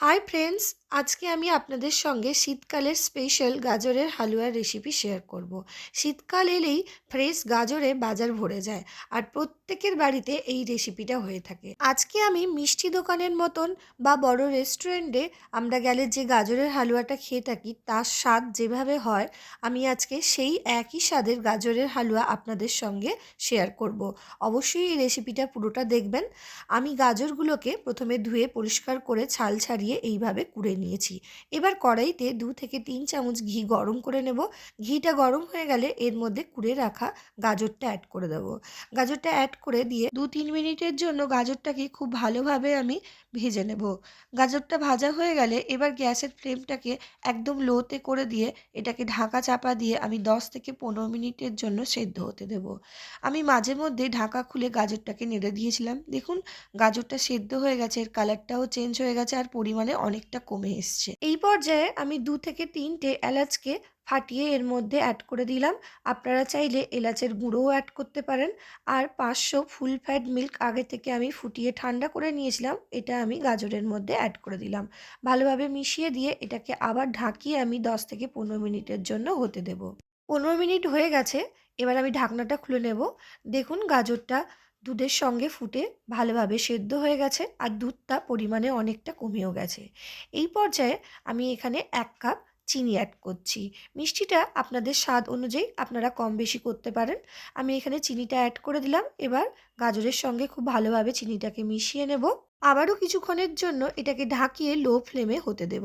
Hi friends আজকে আমি আপনাদের সঙ্গে শীতকালের স্পেশাল গাজরের হালুয়ার রেসিপি শেয়ার করব। শীতকাল এলেই ফ্রেশ গাজরে বাজার ভরে যায় আর প্রত্যেকের বাড়িতে এই রেসিপিটা হয়ে থাকে আজকে আমি মিষ্টি দোকানের মতন বা বড় রেস্টুরেন্টে আমরা গেলে যে গাজরের হালুয়াটা খেয়ে থাকি, তার স্বাদ যেভাবে হয়, আমি আজকে সেই একই স্বাদের গাজরের হালুয়া আপনাদের সঙ্গে শেয়ার করব। অবশ্যই এই রেসিপিটা পুরোটা দেখবেন আমি গাজরগুলোকে প্রথমে ধুয়ে পরিষ্কার করে ছাল ছাড়িয়ে এইভাবে কুড়ে নিয়েছি। এবার কড়াইতে দু থেকে তিন চামচ ঘি গরম করে নেব। ঘিটা গরম হয়ে গেলে এর মধ্যে কুড়ে রাখা গাজরটা অ্যাড করে দেব। গাজরটা অ্যাড করে দিয়ে দু তিন মিনিটের জন্য গাজরটাকে খুব ভালোভাবে আমি ভেজে নেব। গাজরটা ভাজা হয়ে গেলে এবার গ্যাসের ফ্লেমটাকে একদম লোতে করে দিয়ে এটাকে ঢাকা চাপা দিয়ে আমি দশ থেকে পনেরো মিনিটের জন্য সেদ্ধ হতে দেব। আমি মাঝে মধ্যে ঢাকা খুলে গাজরটাকে নেড়ে দিয়েছিলাম। দেখুন, গাজরটা সেদ্ধ হয়ে গেছে, এর কালারটাও চেঞ্জ হয়ে গেছে আর পরিমাণে অনেকটা কমে এসছে। এই পর্যায়ে আমি দু থেকে তিনটে এলাচকে ফাটিয়ে এর মধ্যে অ্যাড করে দিলাম। আপনারা চাইলে এলাচের গুঁড়োও অ্যাড করতে পারেন। আর পাঁচশো ফুল ফ্যাট মিল্ক আগে থেকে আমি ফুটিয়ে ঠান্ডা করে নিয়েছিলাম। এটা আমি গাজরের মধ্যে অ্যাড করে দিলাম। ভালোভাবে মিশিয়ে দিয়ে এটাকে আবার ঢাকিয়ে আমি দশ থেকে পনেরো মিনিটের জন্য হতে দেব। পনেরো মিনিট হয়ে গেছে। এবার আমি ঢাকনাটা খুলে নেব। দেখুন গাজরটা দুধের সঙ্গে ফুটে ভালোভাবে সেদ্ধ হয়ে গেছে। আর দুধটা পরিমাণে অনেকটা কমেও গেছে। এই পর্যায়ে আমি এখানে এক কাপ চিনি অ্যাড করছি। মিষ্টিটা আপনাদের স্বাদ অনুযায়ী আপনারা কম বেশি করতে পারেন। আমি এখানে চিনিটা অ্যাড করে দিলাম। এবার গাজরের সঙ্গে খুব ভালোভাবে চিনিটাকে মিশিয়ে নেব। আবারও কিছুক্ষণের জন্য এটাকে ঢাকিয়ে লো ফ্লেমে হতে দেব।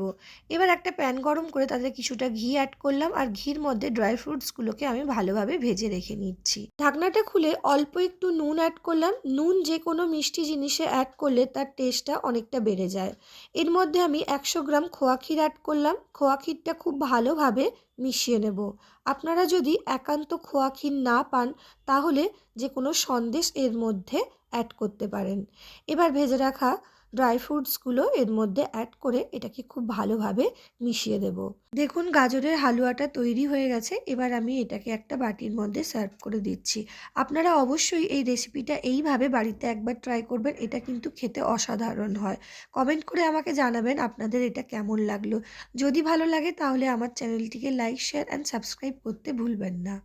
এবার একটা প্যান গরম করে তাতে কিছুটা ঘি অ্যাড করলাম আর ঘির মধ্যে ড্রাই ফ্রুটসগুলোকে আমি ভালোভাবে ভেজে রেখে নিচ্ছি। ঢাকনাটা খুলে অল্প একটু নুন অ্যাড করলাম। নুন যে কোনো মিষ্টি জিনিসে অ্যাড করলে তার টেস্টটা অনেকটা বেড়ে যায়। এর মধ্যে আমি একশো গ্রাম খোয়া ক্ষীর অ্যাড করলাম। খোয়া ক্ষীরটা খুব ভালোভাবে মিশিয়ে নেব। আপনারা যদি একান্ত খোয়া ক্ষীর না পান, তাহলে যে কোনো সন্দেশ এর মধ্যে অ্যাড করতে পারেন। এবার ভেজে রাখা ড্রাই ফ্রুটসগুলো এর মধ্যে অ্যাড করে এটাকে খুব ভালোভাবে মিশিয়ে দেব। দেখুন গাজরের হালুয়াটা তৈরি হয়ে গেছে, এবার আমি এটাকে একটা বাটির মধ্যে সার্ভ করে দিচ্ছি। আপনারা অবশ্যই এই রেসিপিটা এইভাবে বাড়িতে একবার ট্রাই করবেন, এটা কিন্তু খেতে অসাধারণ হয়। কমেন্ট করে আমাকে জানাবেন আপনাদের এটা কেমন লাগল। যদি ভালো লাগে তাহলে আমার চ্যানেলটিকে লাইক শেয়ার অ্যান্ড সাবস্ক্রাইব করতে ভুলবেন না।